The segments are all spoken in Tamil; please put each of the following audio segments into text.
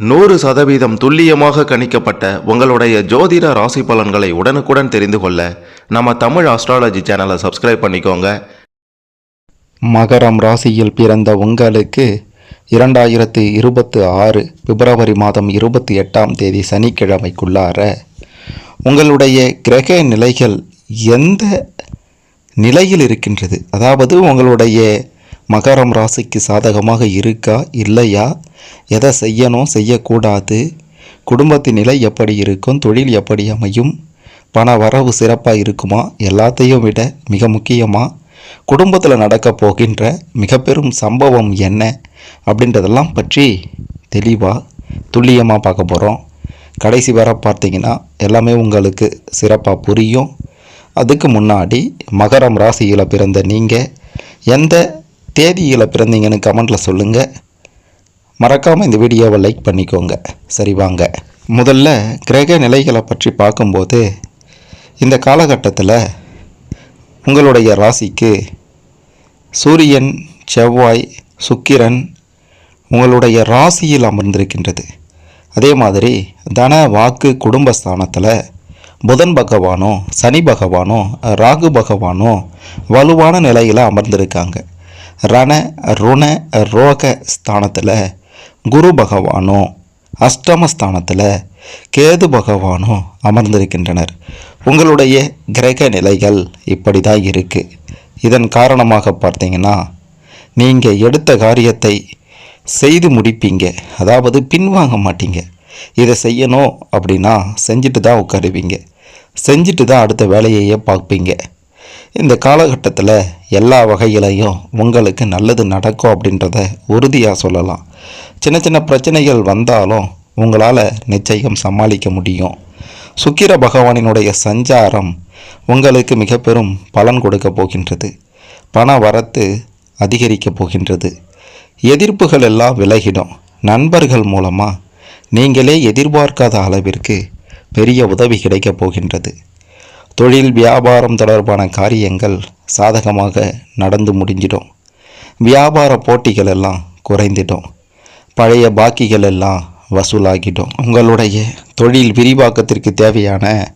நூறு சதவீதம் துல்லியமாக கணிக்கப்பட்ட உங்களுடைய ஜோதிட ராசி பலன்களை உடனுக்குடன் தெரிந்து கொள்ள நம்ம தமிழ் ஆஸ்ட்ராலஜி சேனலை சப்ஸ்கிரைப் பண்ணிக்கோங்க. மகரம் ராசியில் பிறந்த உங்களுக்கு இரண்டாயிரத்து இருபத்து ஆறு பிப்ரவரி மாதம் இருபத்தி எட்டாம் தேதி சனிக்கிழமைக்குள்ளார உங்களுடைய கிரக நிலைகள் எந்த நிலையில் இருக்கின்றது? அதாவது உங்களுடைய மகரம் ராசிக்கு சாதகமாக இருக்கா இல்லையா? எதை செய்யணும் செய்யக்கூடாது? குடும்பத்தின் நிலை எப்படி இருக்கும்? தொழில் எப்படி அமையும்? பண வரவு சிறப்பாக இருக்குமா? எல்லாத்தையும் விட மிக முக்கியமாக குடும்பத்தில் நடக்க போகின்ற மிக பெரும் சம்பவம் என்ன? அப்படின்றதெல்லாம் பற்றி தெளிவாக துல்லியமாக பார்க்க போகிறோம் கடைசி வர பார்த்தீங்கன்னா எல்லாமே உங்களுக்கு சிறப்பாக புரியும். அதுக்கு முன்னாடி மகரம் ராசியில் பிறந்த நீங்கள் எந்த தேதியில் பிறந்தீங்கன்னு கமெண்டில் சொல்லுங்கள் மறக்காமல் இந்த வீடியோவை லைக் பண்ணிக்கோங்க. சரி வாங்க. முதல்ல கிரக நிலைகளை பற்றி பார்க்கும்போது இந்த காலகட்டத்தில் உங்களுடைய ராசிக்கு சூரியன் செவ்வாய் சுக்கிரன் உங்களுடைய ராசியில் அமர்ந்திருக்கின்றது. அதே மாதிரி தன வாக்கு குடும்பஸ்தானத்தில் புதன் பகவானோ சனி பகவானோ ராகு பகவானோ வலுவான நிலையில் அமர்ந்திருக்காங்க. ரண ருண ரோக ஸ்தானத்தில் குரு பகவானும் அஷ்டமஸ்தானத்தில் கேது பகவானும் அமர்ந்திருக்கின்றனர். உங்களுடைய கிரக நிலைகள் இப்படி தான் இருக்குது இதன் காரணமாக பார்த்தீங்கன்னா நீங்கள் எடுத்த காரியத்தை செய்து முடிப்பீங்க. அதாவது பின்வாங்க மாட்டீங்க. இதை செய்யணும் அப்படின்னா செஞ்சுட்டு தான் உட்காருவீங்க. செஞ்சுட்டு தான் அடுத்த வேலையையே பார்ப்பீங்க. இந்த காலகட்டத்தில் எல்லா வகையிலையும் உங்களுக்கு நல்லது நடக்கும் அப்படின்றத உறுதியாக சொல்லலாம். சின்ன சின்ன பிரச்சனைகள் வந்தாலும் உங்களால் நிச்சயம் சமாளிக்க முடியும். சுக்கிர பகவானினுடைய சஞ்சாரம் உங்களுக்கு மிக பெரும் பலன் கொடுக்க போகின்றது. பண வரத்து அதிகரிக்க போகின்றது. எதிர்ப்புகள் எல்லாம் விலகிடும். நண்பர்கள் மூலமாக நீங்களே எதிர்பார்க்காத அளவிற்கு பெரிய உதவி கிடைக்கப் போகின்றது. தொழில் வியாபாரம் தொடர்பான காரியங்கள் சாதகமாக நடந்து முடிஞ்சிடும். வியாபார போட்டிகள் எல்லாம் குறைந்துடும். பழைய பாக்கிகள் எல்லாம் வசூலாகிடும். உங்களுடைய தொழில் விரிவாக்கத்திற்கு தேவையான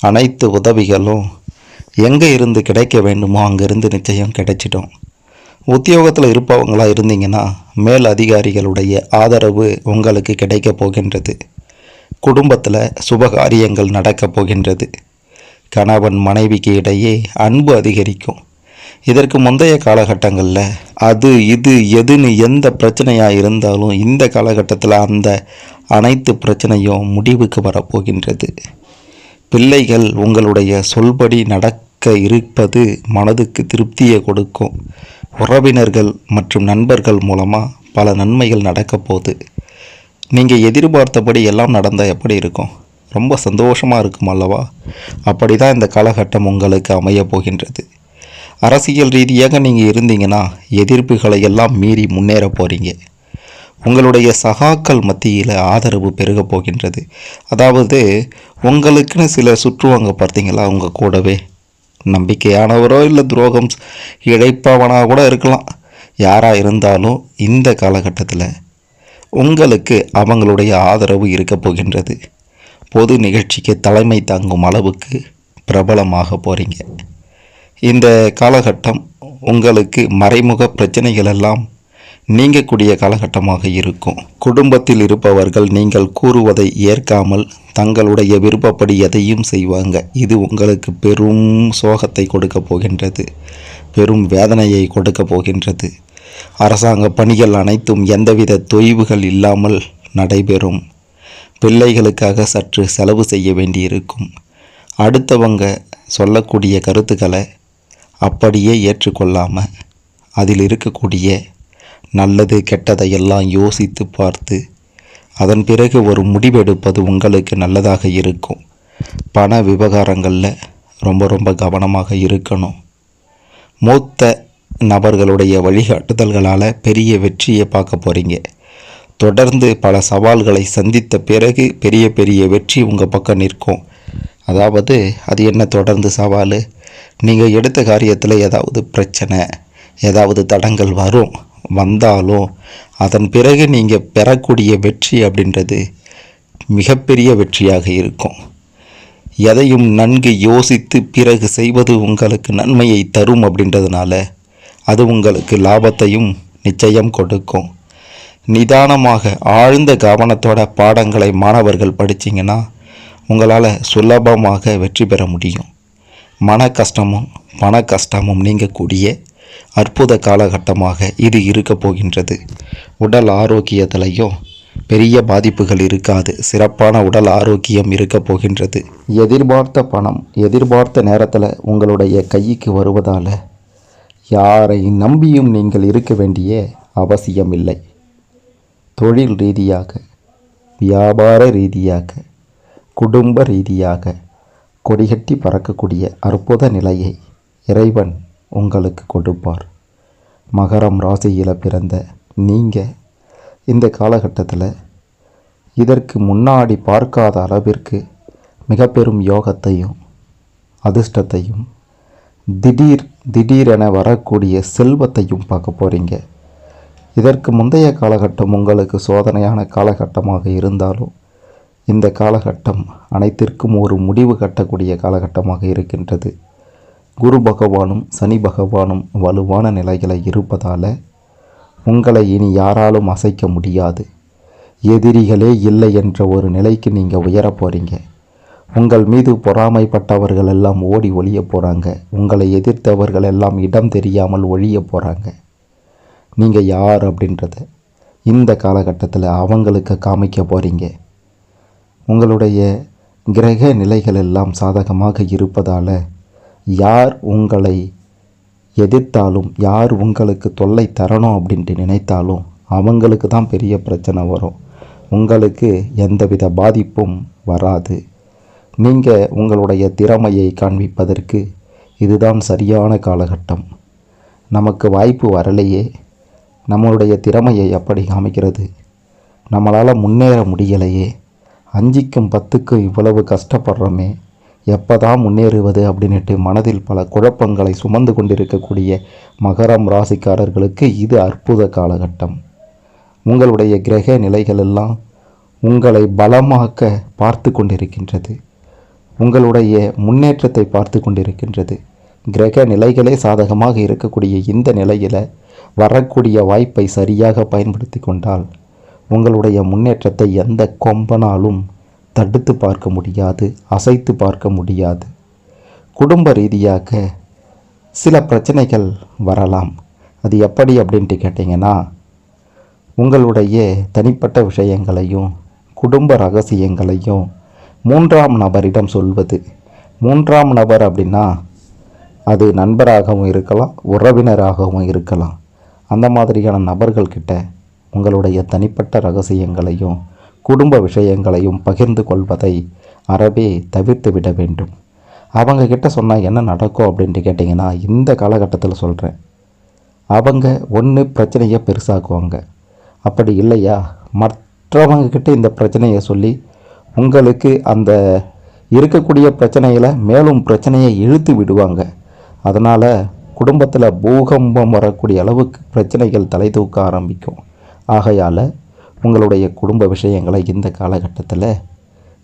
அனைத்து உதவிகளும் எங்கே இருந்து கிடைக்க வேண்டுமோ அங்கிருந்து நிச்சயம் கிடைச்சிடும். உத்தியோகத்தில் இருப்பவங்களாக இருந்தீங்கன்னா மேல் அதிகாரிகளுடைய ஆதரவு உங்களுக்கு கிடைக்க போகின்றது. குடும்பத்தில் சுபகாரியங்கள் நடக்கப் போகின்றது. கணவன் மனைவிக்கு இடையே அன்பு அதிகரிக்கும். இதற்கு முந்தைய காலகட்டங்களில் அது இது எதுன்னு எந்த பிரச்சனையாக இருந்தாலும் இந்த காலகட்டத்தில் அந்த அனைத்து பிரச்சனையும் முடிவுக்கு வரப்போகின்றது. பிள்ளைகள் உங்களுடைய சொல்படி நடக்க இருப்பது மனதுக்கு திருப்தியை கொடுக்கும். உறவினர்கள் மற்றும் நண்பர்கள் மூலமாக பல நன்மைகள் நடக்க போகுது. நீங்கள் எதிர்பார்த்தபடி எல்லாம் நடந்தால் எப்படி இருக்கும்? ரொம்ப சந்தோஷமாக இருக்கும் அல்லவா? அப்படி தான் இந்த காலகட்டம் உங்களுக்கு அமையப் போகின்றது. அரசியல் ரீதியாக நீங்கள் இருந்தீங்கன்னா எதிர்ப்புகளை எல்லாம் மீறி முன்னேற போகிறீங்க உங்களுடைய சகாக்கள் மத்தியில் ஆதரவு பெருக போகின்றது. அதாவது உங்களுக்குன்னு சிலர் சுற்றுவாங்க பார்த்தீங்களா உங்கள் கூடவே? நம்பிக்கையானவரோ இல்லை துரோகம் இழைப்பவனாக கூட இருக்கலாம். யாராக இருந்தாலும் இந்த காலகட்டத்தில் உங்களுக்கு அவங்களுடைய ஆதரவு இருக்க போகின்றது. பொது நிகழ்ச்சிக்கு தலைமை தாங்கும் அளவுக்கு பிரபலமாக போகிறீங்க இந்த காலகட்டம் உங்களுக்கு மறைமுக பிரச்சனைகள் எல்லாம் நீங்கக்கூடிய காலகட்டமாக இருக்கும். குடும்பத்தில் இருப்பவர்கள் நீங்கள் கூறுவதை ஏற்காமல் தங்களுடைய விருப்பப்படி எதையும் செய்வாங்க. இது உங்களுக்கு பெரும் சோகத்தை கொடுக்க போகின்றது பெரும் வேதனையை கொடுக்க போகின்றது. அரசாங்க பணிகள் அனைத்தும் எந்தவித தொய்வுகள் இல்லாமல் நடைபெறும். பிள்ளைகளுக்காக சற்று செலவு செய்ய வேண்டியிருக்கும். அடுத்தவங்க சொல்லக்கூடிய கருத்துக்களை அப்படியே ஏற்றுக்கொள்ளாமல் அதில் இருக்கக்கூடிய நல்லது கெட்டதையெல்லாம் யோசித்து பார்த்து அதன் பிறகு ஒரு முடிவெடுப்பது உங்களுக்கு நல்லதாக இருக்கும். பண விவகாரங்களில் ரொம்ப ரொம்ப கவனமாக இருக்கணும். மூத்த நபர்களுடைய வழிகாட்டுதல்களால் பெரிய வெற்றியை பார்க்க போகிறீங்க தொடர்ந்து பல சவால்களை சந்தித்த பிறகு பெரிய பெரிய வெற்றி உங்கள் பக்கம் நிற்கும். அதாவது அது என்ன தொடர்ந்து சவால்? நீங்கள் எடுத்த காரியத்தில் ஏதாவது பிரச்சனை ஏதாவது தடங்கள் வரும் வந்தாலும் அதன் பிறகு நீங்கள் பெறக்கூடிய வெற்றி அப்படின்றது மிகப்பெரிய வெற்றியாக இருக்கும். எதையும் நன்கு யோசித்து பிறகு செய்வது உங்களுக்கு நன்மையை தரும் அப்படின்றதுனால அது உங்களுக்கு லாபத்தையும் நிச்சயம் கொடுக்கும். நிதானமாக ஆழ்ந்த கவனத்தோட பாடங்களை மாணவர்கள் படிச்சீங்கன்னா உங்களால் சுலபமாக வெற்றி பெற முடியும். மன கஷ்டமும் பண கஷ்டமும் நீங்கக்கூடிய அற்புத காலகட்டமாக இது இருக்க போகின்றது. உடல் ஆரோக்கியத்திலையும் பெரிய பாதிப்புகள் இருக்காது. சிறப்பான உடல் ஆரோக்கியம் இருக்க போகின்றது. எதிர்பார்த்த பணம் எதிர்பார்த்த நேரத்தில் உங்களுடைய கைக்கு வருவதால் யாரை நம்பியும் நீங்கள் இருக்க வேண்டிய அவசியம் இல்லை தொழில் ரீதியாக வியாபார ரீதியாக குடும்ப ரீதியாக கொடிகட்டி பறக்கக்கூடிய அற்புத நிலையை இறைவன் உங்களுக்கு கொடுப்பார். மகரம் ராசியில் பிறந்த நீங்கள் இந்த காலகட்டத்தில் இதற்கு முன்னாடி பார்க்காத அளவிற்கு மிக பெரும் யோகத்தையும் அதிர்ஷ்டத்தையும் திடீர் திடீரென வரக்கூடிய செல்வத்தையும் பார்க்க போகிறீங்க இதற்கு முந்தைய காலகட்டம் உங்களுக்கு சோதனையான காலகட்டமாக இருந்தாலும் இந்த காலகட்டம் அனைத்திற்கும் ஒரு முடிவு கட்டக்கூடிய காலகட்டமாக இருக்கின்றது. குரு பகவானும் சனி பகவானும் வலுவான நிலைகளை இருப்பதால் உங்களை இனி யாராலும் அசைக்க முடியாது. எதிரிகளே இல்லை என்ற ஒரு நிலைக்கு நீங்கள் உயரப் போகிறீங்க உங்கள் மீது பொறாமைப்பட்டவர்கள் எல்லாம் ஓடி ஒழிய போகிறாங்க உங்களை எதிர்த்தவர்கள் எல்லாம் இடம் தெரியாமல் ஒழிய போகிறாங்க நீங்கள் யார் அப்படின்றத இந்த காலகட்டத்தில் அவங்களுக்கு காமிக்க போகிறீங்க உங்களுடைய கிரக நிலைகள் எல்லாம் சாதகமாக இருப்பதால் யார் உங்களை எதிர்த்தாலும் யார் உங்களுக்கு தொல்லை தரணும் அப்படின்ட்டு நினைத்தாலும் அவங்களுக்கு தான் பெரிய பிரச்சனை வரும். உங்களுக்கு எந்தவித பாதிப்பும் வராது. நீங்கள் உங்களுடைய திறமையை காண்பிப்பதற்கு இதுதான் சரியான காலகட்டம். நமக்கு வாய்ப்பு வரலையே. நம்மளுடைய திறமையை எப்படி காமிக்கிறது. நம்மளால் முன்னேற முடியலையே. அஞ்சுக்கும் பத்துக்கும் இவ்வளவு கஷ்டப்படுறோமே. எப்போ தான் முன்னேறுவது அப்படின்ட்டு மனதில் பல குழப்பங்களை சுமந்து கொண்டிருக்கக்கூடிய மகரம் ராசிக்காரர்களுக்கு இது அற்புத காலகட்டம். உங்களுடைய கிரக நிலைகள் எல்லாம் உங்களை பலமாக்க பார்த்து கொண்டிருக்கின்றது. உங்களுடைய முன்னேற்றத்தை பார்த்து கொண்டிருக்கின்றது. கிரக நிலைகளே சாதகமாக இருக்கக்கூடிய இந்த நிலையில் வரக்கூடிய வாய்ப்பை சரியாக பயன்படுத்தி கொண்டால் உங்களுடைய முன்னேற்றத்தை எந்த கொம்பனாலும் தடுத்து பார்க்க முடியாது அசைத்து பார்க்க முடியாது. குடும்ப ரீதியாக சில பிரச்சனைகள் வரலாம். அது எப்படி அப்படின்ட்டு கேட்டிங்கன்னா உங்களுடைய தனிப்பட்ட விஷயங்களையும் குடும்ப ரகசியங்களையும் மூன்றாம் நபரிடம் சொல்வது. மூன்றாம் நபர் அப்படின்னா அது நண்பராகவும் இருக்கலாம் உறவினராகவும் இருக்கலாம். அந்த மாதிரியான நபர்கள்கிட்ட உங்களுடைய தனிப்பட்ட ரகசியங்களையும் குடும்ப விஷயங்களையும் பகிர்ந்து கொள்வதை அறவே தவிர்த்து விட வேண்டும். அவங்க கிட்ட சொன்னால் என்ன நடக்கும் அப்படின்ட்டு கேட்டிங்கன்னா இந்த காலகட்டத்தில் சொல்கிறேன் அவங்க ஒன்று பிரச்சனையை பெருசாக்குவாங்க. அப்படி இல்லையா? மற்றவங்கக்கிட்ட இந்த பிரச்சனையை சொல்லி உங்களுக்கு அந்த இருக்கக்கூடிய பிரச்சனையில் மேலும் பிரச்சனையை இழுத்து விடுவாங்க. அதனால் குடும்பத்தில் பூகம்பம் வரக்கூடிய அளவுக்கு பிரச்சனைகள் தலை தூக்க ஆரம்பிக்கும். ஆகையால் உங்களுடைய குடும்ப விஷயங்களை இந்த காலகட்டத்தில்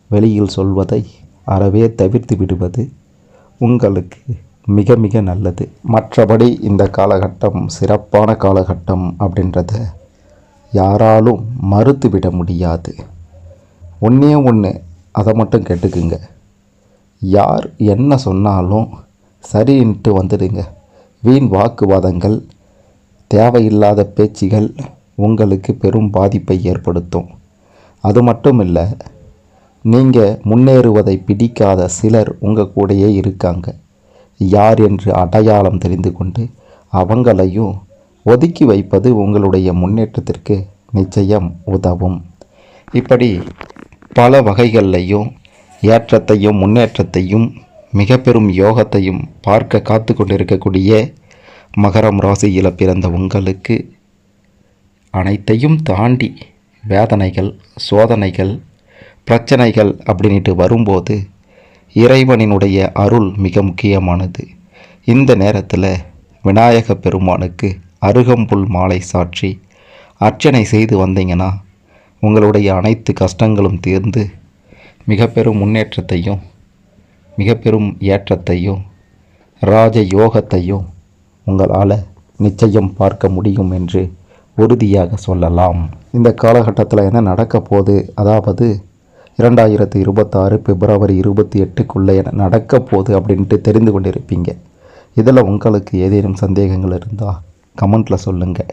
வெளியில் சொல்வதை அறவே தவிர்த்து விடுவது உங்களுக்கு மிக மிக நல்லது. மற்றபடி இந்த காலகட்டம் சிறப்பான காலகட்டம் அப்படின்றத யாராலும் மறுத்துவிட முடியாது. ஒன்றே ஒன்று அதை மட்டும் கேட்டுக்குங்க. யார் என்ன சொன்னாலும் சரின்ட்டு வந்துடுங்க. வீண் வாக்குவாதங்கள் தேவையில்லாத பேச்சுகள் உங்களுக்கு பெரும் பாதிப்பை ஏற்படுத்தும். அது மட்டும் இல்லை நீங்கள் முன்னேறுவதை பிடிக்காத சிலர் உங்கள் கூடயே இருக்காங்க. யார் என்று அடையாளம் தெரிந்து கொண்டு அவங்களையும் ஒதுக்கி வைப்பது உங்களுடைய முன்னேற்றத்திற்கு நிச்சயம் உதவும். இப்படி பல வகைகள்லையும் ஏற்றத்தையும் முன்னேற்றத்தையும் மிக பெரும் யோகத்தையும் பார்க்க காத்து கொண்டிருக்கக்கூடிய மகரம் ராசியில் பிறந்த உங்களுக்கு அனைத்தையும் தாண்டி வேதனைகள் சோதனைகள் பிரச்சனைகள் அப்படின்ட்டு வரும்போது இறைவனினுடைய அருள் மிக முக்கியமானது. இந்த நேரத்தில் விநாயக பெருமானுக்கு அருகம்புல் மாலை சாற்றி அர்ச்சனை செய்து வந்தீங்கன்னா உங்களுடைய அனைத்து கஷ்டங்களும் தீர்ந்து மிக பெரும் முன்னேற்றத்தையும் மிக பெரும் ஏற்றத்தையும் ராஜ யோகத்தையும் உங்களால் நிச்சயம் பார்க்க முடியும் என்று உறுதியாக சொல்லலாம். இந்த காலகட்டத்தில் என்ன நடக்க போகுது? அதாவது இரண்டாயிரத்து இருபத்தாறு பிப்ரவரி இருபத்தி எட்டுக்குள்ளே என்ன நடக்க போகுது அப்படின்ட்டு தெரிந்து கொண்டிருப்பீங்க. இதில் உங்களுக்கு ஏதேனும் சந்தேகங்கள் இருந்தால் கமெண்ட்டில் சொல்லுங்கள்